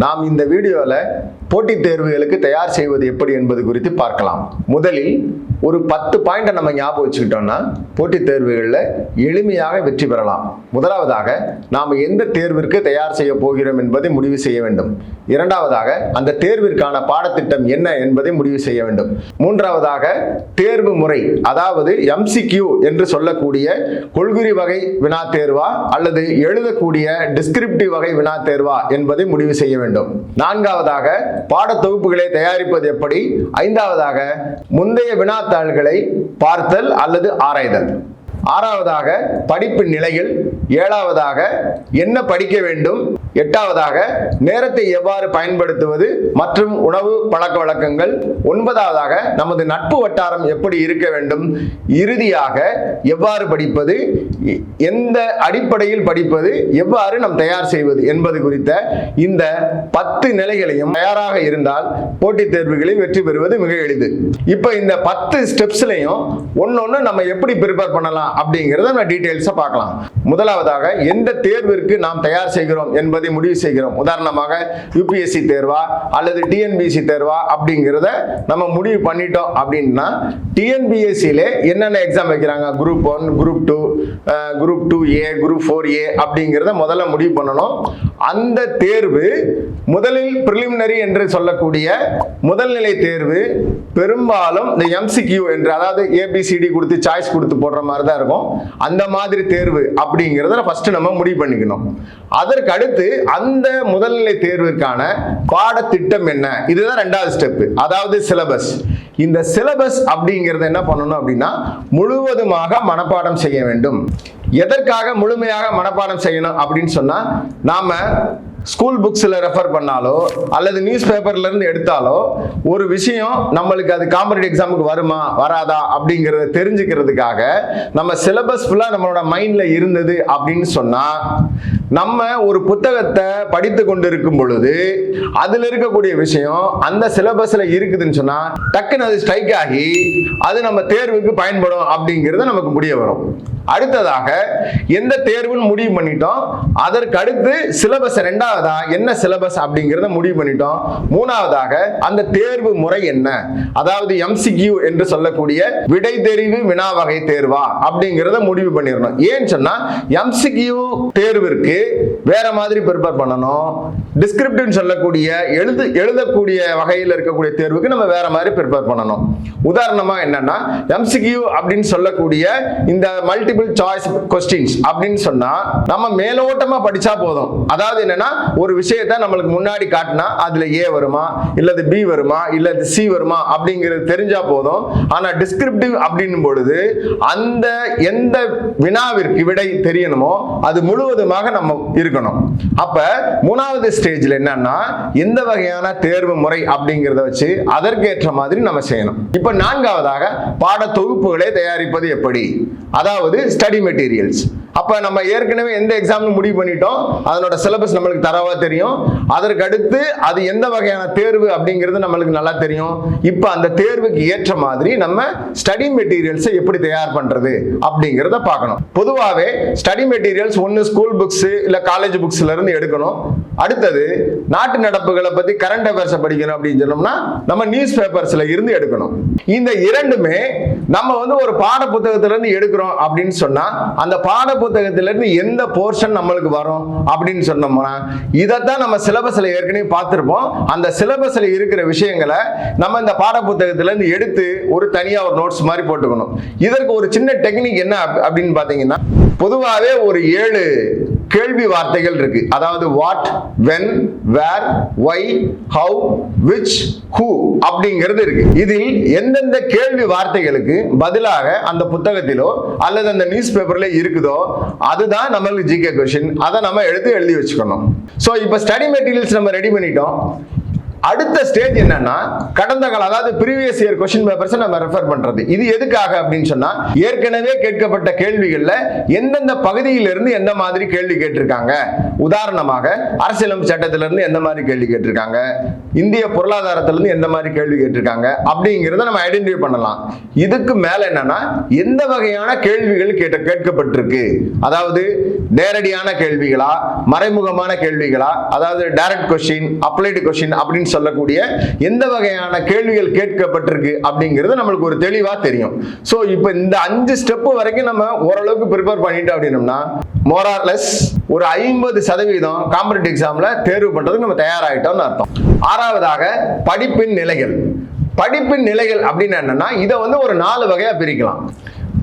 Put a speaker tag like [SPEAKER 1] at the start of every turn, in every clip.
[SPEAKER 1] நாம் இந்த வீடியோவில் போட்டித் தேர்வுகளுக்கு தயார் செய்வது எப்படி என்பது குறித்து பார்க்கலாம். முதலில் ஒரு பத்து பாயிண்டை நம்ம ஞாபகம் வச்சுக்கிட்டோம்னா போட்டித் தேர்வுகளில் எளிமையாக வெற்றி பெறலாம். முதலாவதாக நாம் எந்த தேர்விற்கு தயார் செய்ய போகிறோம் என்பதை முடிவு செய்ய வேண்டும். இரண்டாவதாக அந்த தேர்விற்கான பாடத்திட்டம் என்ன என்பதை முடிவு செய்ய வேண்டும். மூன்றாவதாக தேர்வு முறை அதாவது எம்சிக்யூ என்று சொல்லக்கூடிய கொள்குறி வகை வினா தேர்வா அல்லது எழுதக்கூடிய டிஸ்கிரிப்டிவ் வகை வினா தேர்வா என்பதை முடிவு செய்ய வேண்டும் வேண்டும். நான்காவதாக பாடத்தொகுப்புகளை தயாரிப்பது எப்படி? ஐந்தாவதாக முந்தைய வினாத்தாள்களை பார்த்தல் அல்லது ஆராய்தல். ஆறாவதாக படிப்பு நிலையில் ஏழாவதாக என்ன படிக்க வேண்டும்? எட்டாவதாக நேரத்தை எவ்வாறு பயன்படுத்துவது மற்றும் உணவு பழக்க வழக்கங்கள். ஒன்பதாவதாக நமது நட்பு வட்டாரம் எப்படி இருக்க வேண்டும். இறுதியாக எவ்வாறு படிப்பது எந்த அடிப்படையில் படிப்பது எவ்வாறு நாம் தயார் செய்வது என்பது குறித்த இந்த பத்து நிலைகளையும் தயாராக இருந்தால் போட்டித் தேர்வுகளில் வெற்றி பெறுவது மிக எளிது. இப்போ இந்த பத்து ஸ்டெப்ஸ்லையும் ஒன்னொன்று நம்ம எப்படி ப்ரிப்பேர் பண்ணலாம் அப்படிங்கிறத நம்ம டீட்டெயில்ஸாக பார்க்கலாம். முதலாவதாக எந்த தேர்விற்கு நாம் தயார் செய்கிறோம் என்பது முடிவு செய்கிறோம். உதாரணமாக யூபிஎஸ்சி தேர்வா அல்லது டிஎன்பிஎஸ்சி தேர்வா அப்படிங்கிறத நம்ம முடிவு பண்ணிட்டோம் அப்படின்னா டிஎன்பிஎஸ்சியிலே என்னென்ன எக்ஸாம் வைக்கிறாங்க? Group one group two group two A group four A அப்படிங்கிறத முதல்ல முடிவு பண்ணணும். அந்த தேர்வு முதலில் ப்ரிலிமினரி என்று சொல்லக்கூடிய முதல்நிலை தேர்வு பெரும்பாலும் இந்த எம்சிக்யூ என்று அதாவது ஏபிசிடி கொடுத்து சாய்ஸ் கொடுத்து போடுற மாதிரி தான் இருக்கும். அந்த மாதிரி தேர்வு அப்படிங்கிறத ஃபர்ஸ்ட் நம்ம முடிவு பண்ணிக்கணும். அதற்கு அடுத்து அந்த முதல்நிலை தேர்விற்கான பாடத்திட்டம் என்ன? இதுதான் ரெண்டாவது ஸ்டெப்பு அதாவது சிலபஸ் இந்த சிலபஸ் அப்படிங்கிறத என்ன பண்ணணும் அப்படின்னா முழுவதுமாக மனப்பாடம் செய்ய வேண்டும். எதற்காக முழுமையாக மனப்பாடம் செய்யணும் அப்படின்னு சொன்னால் நாம் ஸ்கூல் புக்ஸில் ரெஃபர் பண்ணாலோ அல்லது நியூஸ் பேப்பர்லேருந்து எடுத்தாலோ ஒரு விஷயம் நம்மளுக்கு அது காம்படிட்டிவ் எக்ஸாமுக்கு வருமா வராதா அப்படிங்கிறத தெரிஞ்சுக்கிறதுக்காக நம்ம சிலபஸ் ஃபுல்லாக நம்மளோட மைண்டில் இருந்தது அப்படின்னு சொன்னால் நம்ம ஒரு புத்தகத்தை படித்து கொண்டு இருக்கும் பொழுது அதில் இருக்கக்கூடிய விஷயம் அந்த சிலபஸில் இருக்குதுன்னு சொன்னால் டக்குன்னு அது ஸ்ட்ரைக் ஆகி அது நம்ம தேர்வுக்கு பயன்படும் அப்படிங்கிறது நமக்கு முடிய வரும். அடுத்ததாக எந்த தேர்வுன்னு முடிவு பண்ணிட்டோம். அதற்கு அடுத்து சிலபஸ் ரெண்டாவதா என்ன சிலபஸ் அப்படிங்கிறத முடிவு பண்ணிட்டோம். மூணாவதாக அந்த தேர்வு முறை என்ன? அதாவது எம்சிக்யூ என்று சொல்லக்கூடிய விடை தெரிவு வினா வகை தேர்வா அப்படிங்கிறத முடிவு பண்ணிடணும். ஏன்னு சொன்னா எம்சிக்யூ தேர்விற்கு வேற மாதிரி ப்ரிப்பேர் பண்ணணும். டிஸ்கிரிப்டிவ் சொல்லக்கூடிய எழுது எழுதக்கூடிய வகையில் இருக்கக்கூடிய தேர்வுக்கு நம்ம வேற மாதிரி ப்ரிப்பேர் பண்ணணும். உதாரணமா என்னன்னா எம்சிக்யூ அப்படின்னு சொல்லக்கூடிய இந்த மல்டி மல்டிபிள் சாய்ஸ் கொஸ்டின்ஸ் அப்படின்னு சொன்னா நம்ம மேலோட்டமா படிச்சா போதும். அதாவது என்னன்னா ஒரு விஷயத்த நம்மளுக்கு முன்னாடி காட்டினா அதுல ஏ வருமா இல்லது பி வருமா இல்லது சி வருமா அப்படிங்கிறது தெரிஞ்சா போதும். ஆனா டிஸ்கிரிப்டிவ் அப்படின்னும் பொழுது அந்த எந்த வினாவிற்கு விடை தெரியணுமோ அது முழுவதுமாக நம்ம இருக்கணும். அப்ப மூணாவது ஸ்டேஜ்ல என்னன்னா எந்த வகையான தேர்வு முறை அப்படிங்கிறத வச்சு அதற்கேற்ற மாதிரி நம்ம செய்யணும். இப்ப நான்காவதாக பாட தொகுப்புகளை தயாரிப்பது எப்படி? அதாவது ஸ்டடி மெட்டீரியல்ஸ் அப்போ நம்ம ஏற்கனவே எந்த எக்ஸாம்னு முடிவு பண்ணிட்டோம். அதனோட சிலபஸ் நம்மளுக்கு தரவா தெரியும். அதற்கு அடுத்து அது எந்த வகையான தேர்வு அப்படிங்கிறது நம்மளுக்கு நல்லா தெரியும். இப்போ அந்த தேர்வுக்கு ஏற்ற மாதிரி நம்ம ஸ்டடி மெட்டீரியல்ஸை எப்படி தயார் பண்ணுறது அப்படிங்கிறத பார்க்கணும். பொதுவாகவே ஸ்டடி மெட்டீரியல்ஸ் ஒன்று ஸ்கூல் புக்ஸு இல்லை காலேஜ் புக்ஸ்லேருந்து எடுக்கணும். அடுத்தது நாட்டு நடப்புகளை பத்தி கரண்ட் அஃபேர்ஸை படிக்கணும் அப்படின்னு சொன்னோம்னா நம்ம நியூஸ் பேப்பர்ஸ்ல இருந்து எடுக்கணும். இந்த இரண்டுமே நம்ம வந்து ஒரு பாட புத்தகத்துல இருந்து எடுக்கிறோம் அப்படின்னு சொன்னா அந்த பாட புத்தகத்துல இருந்து எந்த போர்ஷன் நம்மளுக்கு வரும் அப்படின்னு சொன்னோம்னா இதைத்தான் நம்ம சிலபஸ்ல ஏற்கனவே பார்த்திருப்போம். அந்த சிலபஸ்ல இருக்கிற விஷயங்களை நம்ம இந்த பாட புத்தகத்துல இருந்து எடுத்து ஒரு தனியா ஒரு நோட்ஸ் மாதிரி போட்டுக்கணும். இதற்கு ஒரு சின்ன டெக்னிக் என்ன அப்- அப்படின்னு பாத்தீங்கன்னா பொதுவாகவே ஒரு ஏழு கேள்வி வார்த்தைகள் இருக்கு. அதாவது what when where why how which who அப்படிங்கிறது இருக்கு. இதில் எந்தெந்த கேள்வி வார்த்தைகளுக்கு பதிலாக அந்த புத்தகத்திலோ அல்லது அந்த நியூஸ் பேப்பர்ல இருக்குதோ அதுதான் நம்மளுக்கு ஜிகே கொஷின் அதை நம்ம எடுத்து எழுதி வச்சுக்கணும். ஸோ இப்போ ஸ்டடி மெட்டீரியல்ஸ் நம்ம ரெடி பண்ணிட்டோம். அடுத்த ஸ்டேஜ் என்னன்னா கடந்த கால அதாவது ப்ரீவியஸ் இயர் கொஸ்டின் பேப்பர்ஸ் நம்ம ரெஃபர் பண்றது. இது எதுக்காக அப்படின்னு சொன்னா ஏற்கனவே கேட்கப்பட்ட கேள்விகள்ல எந்தெந்த பகுதியிலிருந்து எந்த மாதிரி கேள்வி கேட்டிருக்காங்க? உதாரணமாக அரசியலமைப்பு சட்டத்திலிருந்து எந்த மாதிரி கேள்வி கேட்டிருக்காங்க? இந்திய பொருளாதாரத்திலிருந்து எந்த மாதிரி கேள்வி கேட்டிருக்காங்க? அப்படிங்கிறத நம்ம ஐடென்டிஃபை பண்ணலாம். இதுக்கு மேல என்னன்னா எந்த வகையான கேள்விகள் கேட்ட கேட்கப்பட்டிருக்கு? அதாவது நேரடியான கேள்விகளா? மறைமுகமான கேள்விகளா? அதாவது டைரக்ட் கொஸ்டின் அப்ளைடு கொஸ்டின் அப்படின்னு சொல்லக்கூடிய எந்த வகையான கேள்விகள் கேட்கப்பட்டிருக்கு அப்படிங்கிறது நம்மளுக்கு ஒரு தெளிவா தெரியும். ஸோ இப்போ இந்த அஞ்சு ஸ்டெப் வரைக்கும் நம்ம ஓரளவுக்கு ப்ரிப்பேர் பண்ணிட்டோம் அப்படின்னம்னா மோரார்லெஸ் ஒரு ஐம்பது சதவீதம் காம்படிட்டிவ் எக்ஸாம்ல தேர்வு பண்றதுக்கு நம்ம தயாராகிட்டோம்னு அர்த்தம். ஆறாவதாக படிப்பின் நிலைகள். படிப்பின் நிலைகள் அப்படின்னு என்னன்னா இதை வந்து ஒரு நாலு வகையா பிரிக்கலாம்.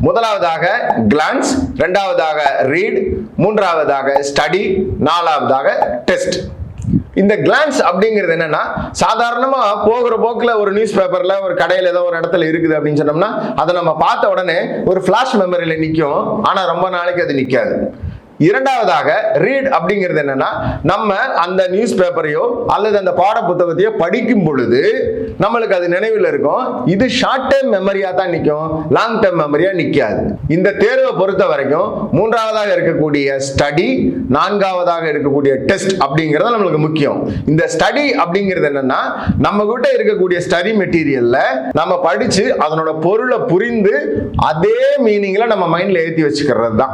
[SPEAKER 1] முதலாவதாக கிளான்ஸ் ரெண்டாவதாக ரீட் மூன்றாவதாக ஸ்டடி நாலாவதாக டெஸ்ட் இந்த கிளான்ஸ் அப்படிங்கிறது என்னன்னா சாதாரணமா போகிற போக்குல ஒரு நியூஸ் பேப்பர்ல ஒரு கடையில ஏதோ ஒரு இடத்துல இருக்குது அப்படின்னு சொன்னோம்னா அதை நம்ம பார்த்த உடனே ஒரு ஃபிளாஷ் மெமரியில நிற்கும் ஆனா ரொம்ப நாளைக்கு அது நிற்காது இரண்டாவதாக ரீட் அப்படிங்கிறது என்னன்னா நம்ம அந்த நியூஸ் பேப்பரையோ அல்லது அந்த பாட புத்தகத்தையோ படிக்கும் பொழுது நம்மளுக்கு அது நினைவில் இருக்கும் இது ஷார்ட் டேர்ம் மெமரியா தான் நிற்கும் லாங் டேர்ம் மெமரியா நிற்காது இந்த தேர்வை பொறுத்த வரைக்கும் மூன்றாவதாக இருக்கக்கூடிய ஸ்டடி நான்காவதாக இருக்கக்கூடிய டெஸ்ட் அப்படிங்கிறது நம்மளுக்கு முக்கியம். இந்த ஸ்டடி அப்படிங்கிறது என்னன்னா நம்ம கிட்ட இருக்கக்கூடிய ஸ்டடி மெட்டீரியல்ல நம்ம படிச்சு அதனோட பொருளை புரிந்து அதே மீனிங்ல நம்ம மைண்ட்ல ஏற்றி வச்சுக்கிறது தான்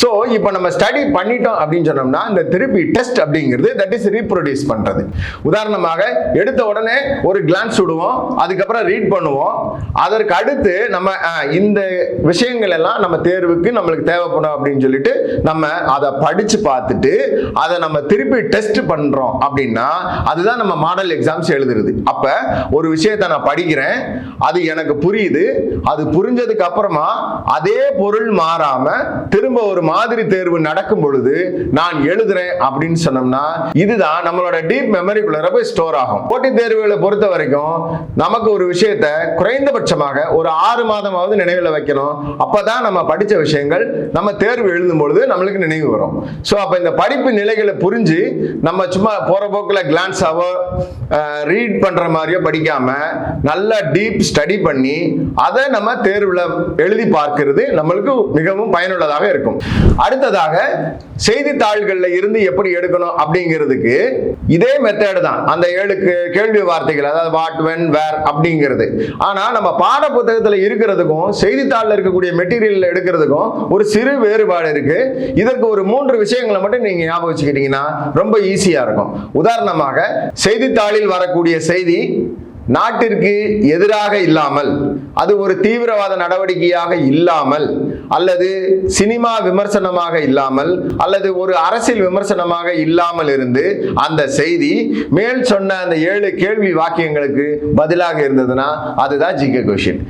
[SPEAKER 1] ஸோ இப்போ நம்ம ஸ்டடி பண்ணிட்டோம் அப்படின்னு சொன்னோம்னா இந்த திருப்பி டெஸ்ட் அப்படிங்கிறது தட் இஸ் ரீப்ரொடியூஸ் பண்ணுறது உதாரணமாக எடுத்த உடனே ஒரு கிளான்ஸ் விடுவோம் அதுக்கப்புறம் ரீட் பண்ணுவோம். அதற்கு அடுத்து நம்ம இந்த விஷயங்கள் எல்லாம் நம்ம தேர்வுக்கு நம்மளுக்கு தேவைப்படும் அப்படின்னு சொல்லிட்டு நம்ம அதை படித்து பார்த்துட்டு அதை நம்ம திருப்பி டெஸ்ட் பண்ணுறோம் அப்படின்னா அதுதான் நம்ம மாடல் எக்ஸாம்ஸ் எழுதுறது. அப்போ ஒரு விஷயத்தை நான் படிக்கிறேன் அது எனக்கு புரியுது அது புரிஞ்சதுக்கு அப்புறமா அதே பொருள் மாறாமல் திரும்ப ஒரு மாதிரி தேர்வு நடக்கும் பொழுது நான் எழுதுறேன் அப்படின்னு சொன்னோம்னா இதுதான் நம்மளோட டீப் மெமரிக்குள்ள போய் ஸ்டோர் ஆகும். போட்டித் தேர்வுகளை பொறுத்த வரைக்கும் நமக்கு ஒரு விஷயத்த குறைந்தபட்சமாக ஒரு ஆறு மாதமாவது நினைவில் வைக்கணும். அப்பதான் நம்ம படித்த விஷயங்கள் நம்ம தேர்வு எழுதும் பொழுது நம்மளுக்கு நினைவு வரும். ஸோ அப்போ இந்த படிப்பு நிலைகளை புரிஞ்சு நம்ம சும்மா போற போக்கில் கிளான்ஸாவோ ரீட் பண்ற மாதிரியோ படிக்காம நல்லா டீப் ஸ்டடி பண்ணி அதை நம்ம தேர்வில் எழுதி பார்க்கிறது நம்மளுக்கு மிகவும் பயனுள்ளதாக இருக்கும். அடுத்ததாக செய்தித்தாள்களில் இருந்து எப்படி எடுக்கணும் அப்படிங்கிறதுக்கு இதே மெத்தேடு தான். அந்த ஏழு கேள்வி வார்த்தைகள் அதாவது வாட் வென் வேர் அப்படிங்கிறது. ஆனால் நம்ம பாட புத்தகத்தில் இருக்கிறதுக்கும் செய்தித்தாளில் இருக்கக்கூடிய மெட்டீரியலில் எடுக்கிறதுக்கும் ஒரு சிறு வேறுபாடு இருக்கு. இதற்கு ஒரு மூன்று விஷயங்களை மட்டும் நீங்க ஞாபகம் வச்சுக்கிட்டீங்கன்னா ரொம்ப ஈஸியா இருக்கும். உதாரணமாக செய்தித்தாளில் வரக்கூடிய செய்தி நாட்டிற்கு எதிராக இல்லாமல் அது ஒரு தீவிரவாத நடவடிக்கையாக இல்லாமல் அல்லது சினிமா விமர்சனமாக இல்லாமல் அல்லது ஒரு அரசியல் விமர்சனமாக இல்லாமல் இருந்து அந்த செய்தி மேல் சொன்ன அந்த ஏழு கேள்வி வாக்கியங்களுக்கு பதிலாக இருந்ததுன்னா அதுதான் ஜிகே கொஷின்.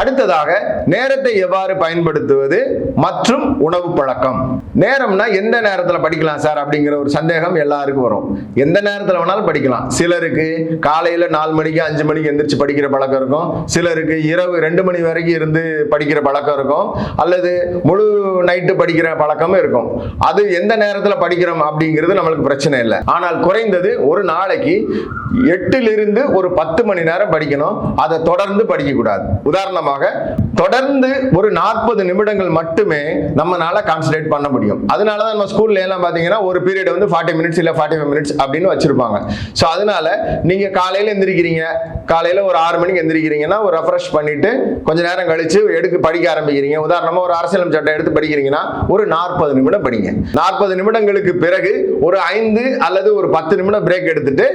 [SPEAKER 1] அடுத்ததாக நேரத்தை எவ்வாறு பயன்படுத்துவது மற்றும் உணவு பழக்கம்? நேரம்னா எந்த நேரத்தில் படிக்கலாம் சார் அப்படிங்கிற ஒரு சந்தேகம் எல்லாருக்கும் வரும். எந்த நேரத்தில் வேணாலும் படிக்கலாம். சிலருக்கு காலையில் நாலு மணிக்கு அஞ்சு மணிக்கு எந்திரிச்சு படிக்கிற பழக்கம் இருக்கும். சிலருக்கு இரவு ரெண்டு மணி வரைக்கும் இருந்து படிக்கிற பழக்கம் இருக்கும். அல்லது அல்லது முழு நைட்டு படிக்கிற பழக்கமும் இருக்கும். அது எந்த நேரத்தில் படிக்கிறோம் அப்படிங்கிறது நம்மளுக்கு பிரச்சனை இல்லை. ஆனால் குறைந்தது ஒரு நாளைக்கு எட்டிலிருந்து ஒரு பத்து மணி நேரம் படிக்கணும். அதை தொடர்ந்து படிக்கக்கூடாது. உதாரணமாக தொடர்ந்து ஒரு நாற்பது நிமிடங்கள் மட்டுமே நம்மனால கான்சன்ட்ரேட் பண்ண முடியும். அதனால தான் நம்ம ஸ்கூல்ல எல்லாம் பார்த்தீங்கன்னா ஒரு பீரியட் வந்து ஃபார்ட்டி மினிட்ஸ் இல்லை ஃபார்ட்டி ஃபைவ் மினிட்ஸ் அப்படின்னு வச்சிருப்பாங்க. ஸோ அதனால நீங்க காலையில எந்திரிக்கிறீங்க. காலையில ஒரு ஆறு மணிக்கு எந்திரிக்கிறீங்கன்னா ஒரு ரெஃப்ரெஷ் பண்ணிட்டு கொஞ்ச நேரம் கழிச்சு எடுத்து படிக்க ஆரம்பிக்கிறீங்க. உதாரணமாக ஒரு அரசியலம் சட்டம் எடுத்து படிக்கிறீங்கன்னா ஒரு நாற்பது நிமிடம் படிங்க. நாற்பது நிமிடங்களுக்கு பிறகு ஒரு ஐந்து அல்லது ஒரு பத்து நிமிடம் பிரேக் எடுத்துட்டு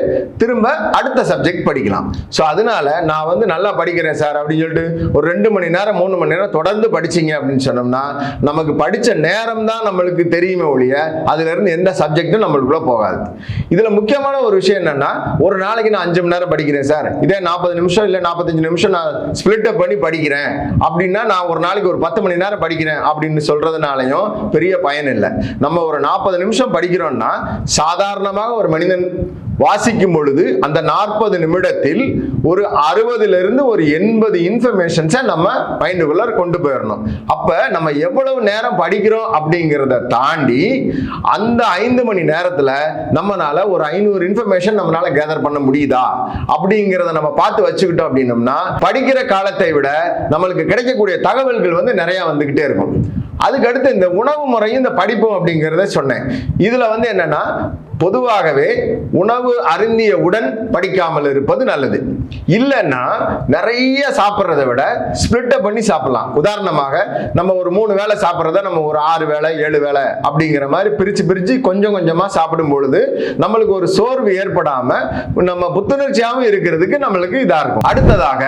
[SPEAKER 1] திரும்ப அடுத்த சப்ஜெக்ட் படிக்கலாம். ஸோ அதனால நான் வந்து நல்லா படிக்கிறேன் சார் அப்படின்னு சொல்லிட்டு ஒரு ரெண்டு மணி நேரம் மூணு மணி நேரம் தொடர்ந்து படிச்சீங்க அப்படின்னு சொன்னோம்னா நமக்கு படிச்ச நேரம் தான் நம்மளுக்கு தெரியுமே ஒழிய அதுல இருந்து எந்த சப்ஜெக்டும் நம்மளுக்குள்ள போகாது. இதுல முக்கியமான ஒரு விஷயம் என்னன்னா ஒரு நாளைக்கு நான் அஞ்சு மணி நேரம் படிக்கிறேன் சார். இதே நாற்பது நிமிஷம் இல்லை நாற்பத்தஞ்சு நிமிஷம் நான் ஸ்பிளிட்டப் பண்ணி படிக்கிறேன். அப்படின்னா நான் ஒரு நாளைக்கு ஒரு பத்து மணி நேரம் படிக்கிறேன் அப்படின்னு சொல்றதுனாலையும் பெரிய பயன் இல்லை. நம்ம ஒரு நாற்பது நிமிஷம் படிக்கிறோம்னா சாதாரணமாக ஒரு மனிதன் வாசிக்கும் பொழுது அந்த நாற்பது நிமிடத்தில் ஒரு அறுபதுல இருந்து ஒரு எண்பது இன்ஃபர்மேஷன்ஸை நம்ம மைண்டுக்குள்ள கொண்டு போயிடணும். அப்ப நம்ம எவ்வளவு நேரம் படிக்கிறோம் அப்படிங்கிறத தாண்டி அந்த ஐந்து மணி நேரத்துல நம்மனால ஒரு ஐநூறு இன்ஃபர்மேஷன் நம்மளால கேதர் பண்ண முடியுதா? அப்படிங்கிறத நம்ம பார்த்து வச்சுக்கிட்டோம் அப்படின்னம்னா படிக்கிற காலத்தை விட நம்மளுக்கு கிடைக்கக்கூடிய தகவல்கள் வந்து நிறைய வந்துகிட்டே இருக்கும். அதுக்கு அடுத்து இந்த உணவு முறையும் இந்த படிப்பும் அப்படிங்கிறத சொன்னேன். இதில் வந்து என்னன்னா பொதுவாகவே உணவு அருந்திய உடன் படிக்காமல் இருப்பது நல்லது. இல்லைன்னா நிறைய சாப்பிட்றத விட ஸ்பிளிட்டை பண்ணி சாப்பிடலாம். உதாரணமாக நம்ம ஒரு மூணு வேளை சாப்பிட்றத நம்ம ஒரு ஆறு வேளை ஏழு வேளை அப்படிங்கிற மாதிரி பிரிச்சு பிரித்து கொஞ்சம் கொஞ்சமாக சாப்பிடும் பொழுது நம்மளுக்கு ஒரு சோர்வு ஏற்படாமல் நம்ம புத்துணர்ச்சியாகவும் இருக்கிறதுக்கு நம்மளுக்கு இதாக இருக்கும். அடுத்ததாக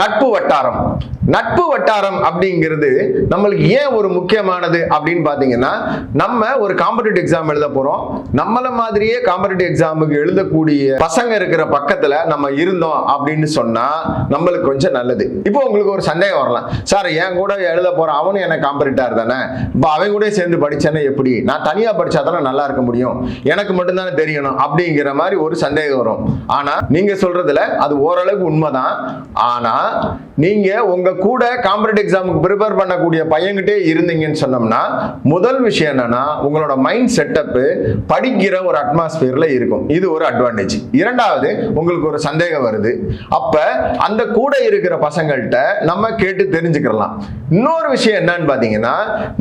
[SPEAKER 1] நட்பு வட்டாரம். நட்பு வட்டாரம் அப்படிங்கிறது நம்மளுக்கு ஏன் ஒரு முக்கியமானது அப்படின்னு பார்த்தீங்கன்னா நம்ம ஒரு காம்படிட்டிவ் எக்ஸாம் எழுத போறோம். நம்மள மாதிரியே காம்படிட்டிவ் எக்ஸாமுக்கு எழுதக்கூடிய பசங்க இருக்கிற பக்கத்துல நம்ம இருந்தோம் அப்படின்னு சொன்னா நம்மளுக்கு கொஞ்சம் நல்லது. இப்போ உங்களுக்கு ஒரு சந்தேகம் வரலாம். சார் என் கூட எழுத போற அவனும் எனக்கு காம்படிட்டார் தானே இப்போ அவன் கூட சேர்ந்து படிச்சேன்னா எப்படி? நான் தனியா படிச்சா தானே நல்லா இருக்க முடியும்? எனக்கு மட்டும்தானே தெரியணும்? அப்படிங்கிற மாதிரி ஒரு சந்தேகம் வரும். ஆனா நீங்க சொல்றதுல அது ஓரளவுக்கு உண்மைதான். ஆனா நீங்க உங்கள் கூட காம்படிட்டிவ் எக்ஸாமுக்கு ப்ரிப்பேர் பண்ணக்கூடிய பையன்கிட்டே இருந்தீங்கன்னு சொன்னோம்னா முதல் விஷயம் என்னன்னா உங்களோட மைண்ட் செட்டப்பு படிக்கிற ஒரு அட்மாஸ்பியர்ல இருக்கும். இது ஒரு அட்வான்டேஜ் இரண்டாவது உங்களுக்கு ஒரு சந்தேகம் வருது. அப்ப அந்த கூட இருக்கிற பசங்கள்கிட்ட நம்ம கேட்டு தெரிஞ்சுக்கலாம் இன்னொரு விஷயம் என்னன்னு பார்த்தீங்கன்னா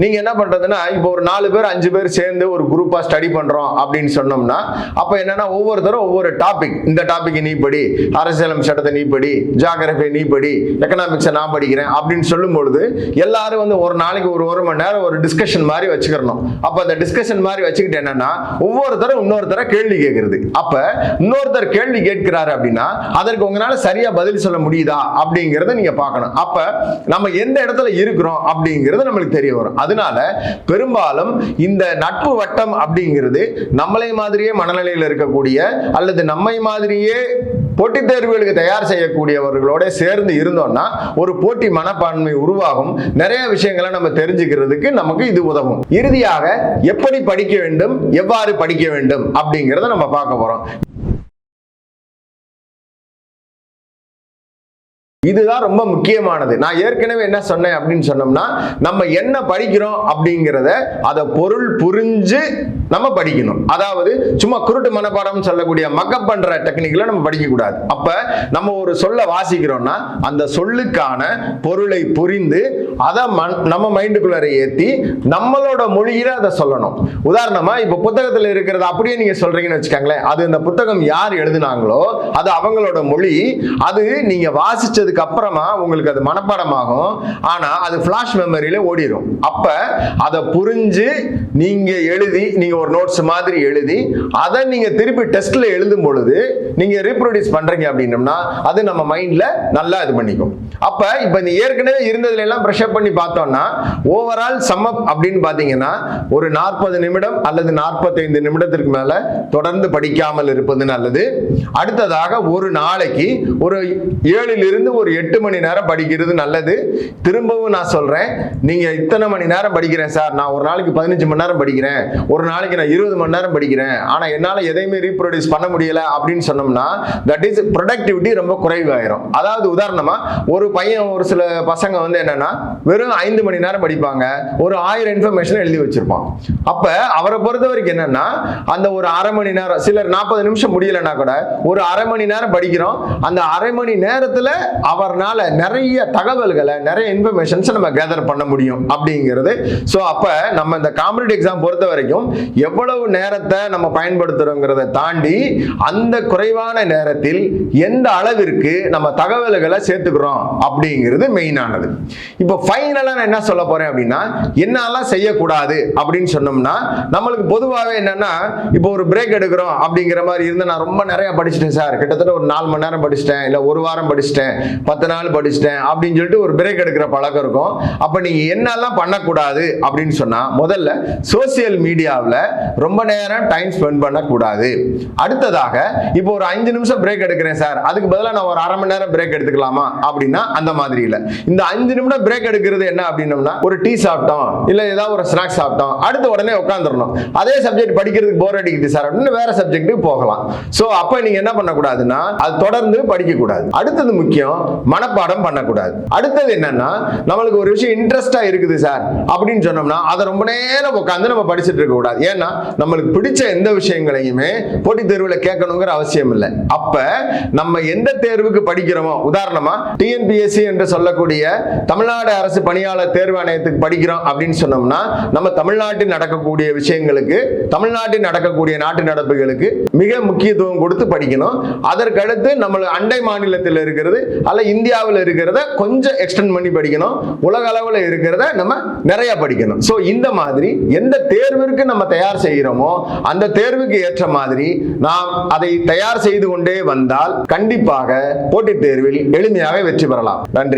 [SPEAKER 1] நீங்க என்ன பண்ணுறதுன்னா இப்போ ஒரு நாலு பேர் அஞ்சு பேர் சேர்ந்து ஒரு குரூப்பாக ஸ்டடி பண்ணுறோம் அப்படின்னு சொன்னோம்னா அப்போ என்னென்னா ஒவ்வொருத்தரும் ஒவ்வொரு டாபிக் இந்த டாபிக் நீ படி அரசியலமைப்பு சட்டத்தை நீ படி ஜாகிரபி நீ படி எக்கனாமிக்ஸை நான் படிக்கிறேன் அப்படின்னு சொல்லும் பொழுது எல்லாரும் வந்து ஒரு நாளைக்கு ஒரு ஒரு மணி நேரம் ஒரு டிஸ்கஷன் மாதிரி வச்சுக்கிறணும். அப்ப அந்த டிஸ்கஷன் மாதிரி வச்சுக்கிட்டு என்னன்னா ஒவ்வொருத்தரும் இன்னொருத்தர கேள்வி கேட்கறது. அப்ப இன்னொருத்தர் கேள்வி கேட்கிறாரு அப்படின்னா அதற்கு உங்களால சரியா பதில் சொல்ல முடியுதா அப்படிங்கறத நீங்க பார்க்கணும். அப்ப நம்ம எந்த இடத்துல இருக்கிறோம் அப்படிங்கிறது நம்மளுக்கு தெரிய வரும். அதனால பெரும்பாலும் இந்த நட்பு வட்டம் அப்படிங்கிறது நம்மளை மாதிரியே மனநிலையில் இருக்கக்கூடிய அல்லது நம்மை மாதிரியே போட்டித் தேர்வுகளுக்கு தயார் செய்யக்கூடியவர்களோட சேர்ந்து இருந்தோம்னா ஒரு போட்டி மனப்பான்மை உருவாகும். நிறைய விஷயங்களை நம்ம தெரிஞ்சுக்கிறதுக்கு நமக்கு இது உதவும். இறுதியாக எப்படி படிக்க வேண்டும் எவ்வாறு படிக்க வேண்டும் அப்படிங்கிறத நம்ம பார்க்க போறோம். இதுதான் ரொம்ப முக்கியமானது. நான் ஏற்கனவே என்ன சொன்னேன் அப்படின்னு சொன்னோம்னா நம்ம என்ன படிக்கிறோம் அப்படிங்கிறத அதை பொருள் புரிஞ்சு நம்ம படிக்கணும். அதாவது சும்மா குருட்டு மனப்பாடம் சொல்லக்கூடிய மக்கப் பண்ற டெக்னிக்ல நம்ம படிக்க கூடாது அப்ப நம்ம ஒரு சொல்ல வாசிக்கிறோம்னா அந்த சொல்லுக்கான பொருளை புரிந்து அதை மன்- நம்ம மைண்டுக்குள்ளார ஏத்தி நம்மளோட மொழியில அதை சொல்லணும். உதாரணமா இப்ப புத்தகத்துல இருக்கிறத அப்படியே நீங்க சொல்றீங்கன்னு வச்சுக்கோங்களேன். அது இந்த புத்தகம் யார் எழுதுனாங்களோ அது அவங்களோட மொழி. அது நீங்க வாசிச்சதுக்கு அப்புறமா உங்களுக்கு அது மனப்பாடமாகும். ஆனா அது ஃபிளாஷ் மெமரியில ஓடிடும் அப்ப அதை புரிஞ்சு நீங்க எழுதி நீங்க ஒரு நோட்ஸ் மாதிரி எழுதி அதை நீங்க திருப்பி டெஸ்ட்ல எழுதும் பொழுது நீங்க ரீப்ரொடியூஸ் பண்றீங்க அப்படின்னம்னா அது நம்ம மைண்ட்ல நல்லா இது பண்ணிக்கும். அப்ப இப்ப இந்த ஏற்கனவே இருந்ததுல எல்லாம் ப்ரெஷர் பண்ணி பார்த்தோம்னா ஓவரால் சம் அப் அப்படின்னு பாத்தீங்கன்னா ஒரு நாற்பது நிமிடம் அல்லது நாற்பத்தைந்து நிமிடத்திற்கு மேல தொடர்ந்து படிக்காமல் இருப்பது நல்லது. அடுத்ததாக ஒரு நாளைக்கு ஒரு ஏழிலிருந்து ஒரு எட்டு மணி நேரம் படிக்கிறது நல்லது. திரும்பவும் நான் சொல்றேன் நீங்க இத்தனை மணி நேரம் படிக்கிறேன் சார். நான் ஒரு நாளைக்கு பதினஞ்சு மணி நேரம் படிக்கிறேன். ஒரு நாளைக்கு நான் இருபது மணி நேரம் படிக்கிறேன். ஆனா என்னால எதையுமே ரீப்ரொடியூஸ் பண்ண முடியல அப்படின்னு சொன்னோம்னா தட் இஸ் ப்ரொடக்டிவிட்டி ரொம்ப குறைவாயிரும். அதாவது உதாரணமா ஒரு பையன் ஒரு சில பசங்க வந்து என்னன்னா வெறும் ஐந்து மணி நேரம் படிப்பாங்க. ஒரு ஆயிரம் இன்ஃபர்மேஷன் எழுதி வச்சிருப்பான். அப்ப அவரை பொறுத்த வரைக்கும் என்னன்னா அந்த ஒரு அரை மணி நேரம் சிலர் நாற்பது நிமிஷம் முடியலன்னா கூட ஒரு அரை மணி நேரம் படிக்கிறோம். அந்த அரை மணி நேரத்துல அவர்னால நிறைய தகவல்களை நிறைய இன்ஃபர்மேஷன்ஸ் நம்ம கேதர் பண்ண முடியும் அப்படிங்கிறது. ஸோ அப்போ நம்ம இந்த காம்படிட்டிவ் எக்ஸாம் பொறுத்த வரைக்கும் எவ்வளவு நேரத்தை நம்ம பயன்படுத்துகிறோங்கிறத தாண்டி அந்த குறைவான நேரத்தில் எந்த அளவிற்கு நம்ம தகவல்களை சேர்த்துக்கிறோம் அப்படிங்கிறது மெயினானது இப்போ ஃபைனலாக நான் என்ன சொல்ல போகிறேன் அப்படின்னா என்னெல்லாம் செய்யக்கூடாது அப்படின்னு சொன்னோம்னா நம்மளுக்கு பொதுவாகவே என்னென்னா இப்போ ஒரு பிரேக் எடுக்கிறோம் அப்படிங்கிற மாதிரி இருந்து நான் ரொம்ப நிறையா படிச்சிட்டேன் சார். கிட்டத்தட்ட ஒரு நாலு மணி நேரம் படிச்சிட்டேன் இல்லை ஒரு வாரம் படிச்சிட்டேன். பத்து நாள் படிச்சிட்டேன் அப்படின்னு சொல்லிட்டு ஒரு பிரேக் எடுக்கிற பழக்கம் இருக்கும். அப்போ நீங்கள் என்னெல்லாம் பண்ணக்கூடாது அப்படின்னு சொன்னால் முதல்ல சோசியல் மீடியாவில் ரொம்ப நேரம் டைம் ஸ்பெண்ட் பண்ணக்கூடாது. அடுத்ததாக இப்போ ஒரு அஞ்சு நிமிஷம் பிரேக் எடுக்கிறேன் சார் அதுக்கு பதிலாக நான் ஒரு அரை மணி நேரம் பிரேக் எடுத்துக்கலாமா? அப்படின்னா அந்த மாதிரி இல்லை. இந்த அஞ்சு நிமிடம் பிரேக் எடுக்கிறது என்ன அப்படின்னம்னா ஒரு டீ சாப்பிட்டோம் இல்லை ஏதாவது ஒரு ஸ்நாக்ஸ் சாப்பிட்டோம் அடுத்து உடனே உட்காந்துடணும் அதே சப்ஜெக்ட் படிக்கிறதுக்கு போர் அடிக்குது சார் அப்படின்னு வேற சப்ஜெக்ட்டுக்கு போகலாம். ஸோ அப்போ நீங்கள் என்ன பண்ணக்கூடாதுன்னா அது தொடர்ந்து படிக்கக்கூடாது. அடுத்தது முக்கியம் மனப்பாடம் பண்ணக்கூடாது. அடுத்தது என்னன்னா நம்மளுக்கு ஒரு விஷயம் இன்ட்ரெஸ்டா இருக்குது சார் அப்படின்னு சொன்னோம்னா அதை ரொம்ப நேரம் உட்காந்து நம்ம படிச்சுட்டு இருக்க கூடாது. ஏன்னா நம்மளுக்கு பிடிச்ச எந்த விஷயங்களையுமே போட்டித் தேர்வில் கேட்கணுங்கிற அவசியம் இல்லை. அப்ப நம்ம எந்த தேர்வுக்கு படிக்கிறோமோ உதாரணமா டிஎன்பிஎஸ்சி என்று சொல்லக்கூடிய தமிழ்நாடு அரசு பணியாளர் தேர்வு ஆணையத்துக்கு படிக்கிறோம் அப்படின்னு சொன்னோம்னா நம்ம தமிழ்நாட்டில் நடக்கக்கூடிய விஷயங்களுக்கு தமிழ்நாட்டில் நடக்கக்கூடிய நாட்டு நடப்புகளுக்கு மிக முக்கியத்துவம் கொடுத்து படிக்கணும். அதற்கடுத்து நம்ம அண்டை மாநிலத்தில் இருக்கிறது அதில் இந்தியாவில் இருக்கிறத கொஞ்சம் எக்ஸ்டெண்ட் பண்ணி படிக்கணும். உலக அளவில் இருக்கிறத நம்ம நிறைய படிக்கணும். ஸோ இந்த மாதிரி எந்த தேர்விற்கு நம்ம தயார் செய்கிறோமோ அந்த தேர்வுக்கு ஏற்ற மாதிரி நாம் அதை தயார் செய்து கொண்டே வந்தால் கண்டிப்பாக போட்டித் தேர்வில் எளிமையாக வெற்றி பெறலாம். நன்றி.